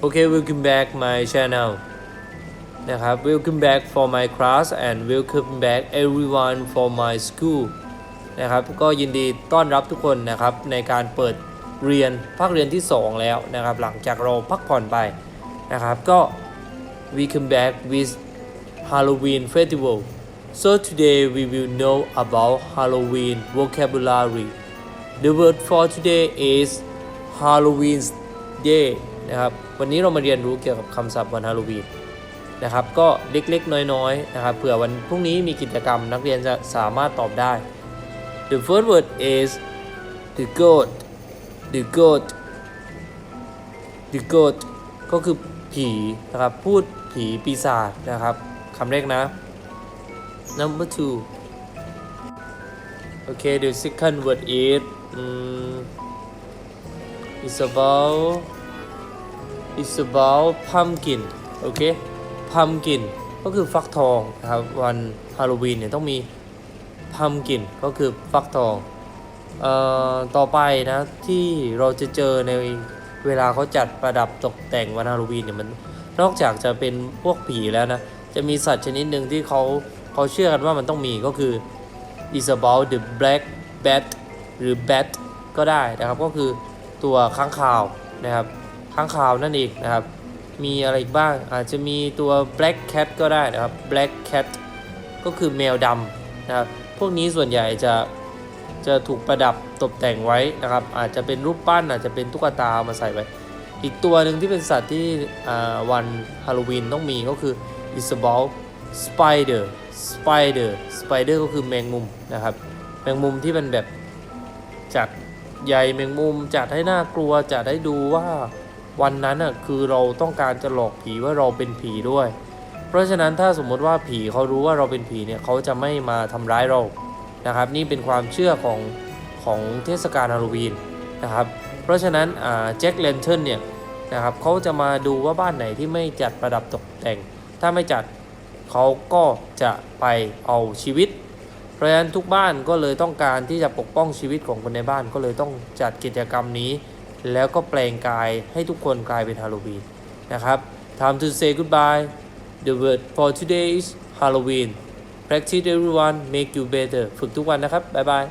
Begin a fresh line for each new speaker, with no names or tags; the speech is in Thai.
โอเค welcome back my channel นะครับ welcome back for my class and welcome back everyone for my school นะครับ ก็ยินดีต้อนรับทุกคนนะครับในการเปิดเรียนภาคเรียนที่ 2 แล้วนะครับ หลังจากเราพักผ่อนไปนะครับ ก็ we come back with Halloween festival so today we will know about Halloween vocabulary the word for today is Halloween day นะครับวันนี้เรามาเรียนรู้เกี่ยวกับคำศัพท์วันฮาโลวีนนะครับก็เล็กๆ น้อยๆนะครับเผื่อวันพรุ่งนี้มีกิจกรรมนักเรียนจะสามารถตอบได้ The first word is the goat the goat the goat ก็คือผีนะครับพูดผีปีศาจนะครับคำแรกนะ number two okay the second word is um, it's about it's about pumpkin โอเค pumpkin ก็คือฟักทองนะครับวันฮาโลวีนเนี่ยต้องมี pumpkin ก็คือฟักทองเอ่อต่อไปนะที่เราจะเจอในเวลาเขาจัดประดับตกแต่งวันฮาโลวีนเนี่ยมันนอกจากจะเป็นพวกผีแล้วนะจะมีสัตว์ชนิดหนึ่งที่เขาเขาเชื่อกันว่ามันต้องมีก็คือ is about the black bat หรือ bat ก็ได้นะครับก็คือ ตัวค้างคาวนะครับค้างคาวนั่นเองนะครับ มีอะไรอีกบ้างอาจจะมีตัว black cat ก็ได้นะครับ black cat ก็คือแมวดำนะครับพวกนี้ส่วนใหญ่จะจะถูกประดับตกแต่งไว้นะครับ อาจจะเป็นรูปปั้นอาจจะเป็นตุ๊กตามาใส่ไว้ อีกตัวหนึ่งที่เป็นสัตว์ที่วันฮาโลวีนต้องมีก็คือ is about spider spider spider ก็คือแมงมุมนะครับ แมงมุมที่มันแบบจัด ใยแมงมุมจัดให้น่ากลัวจัดให้ดูว่าวันนั้นอะคือเราต้องการจะหลอกผีว่าเราเป็นผีด้วย เพราะฉะนั้นถ้าสมมติว่าผีเขารู้ว่าเราเป็นผีเนี่ยเขาจะไม่มาทำร้ายเรานะครับ นี่เป็นความเชื่อของของเทศกาลฮาโลวีนนะครับ เพราะฉะนั้นแจ็คเลนเทิร์นเนี่ยนะครับเขาจะมาดูว่าบ้านไหนที่ไม่จัดประดับตกแต่ง ถ้าไม่จัดเขาก็จะไปเอาชีวิต เพราะฉะนั้นทุกบ้านก็เลยต้องการที่จะปกป้องชีวิตของคนในบ้านก็เลยต้องจัดกิจกรรมนี้ แล้วก็แปลงกายให้ทุกคนกลายเป็นฮาโลวีนนะครับ time to say goodbye the word for today is Halloween practice everyone make you better ฝึกทุกวันนะครับบ๊ายบาย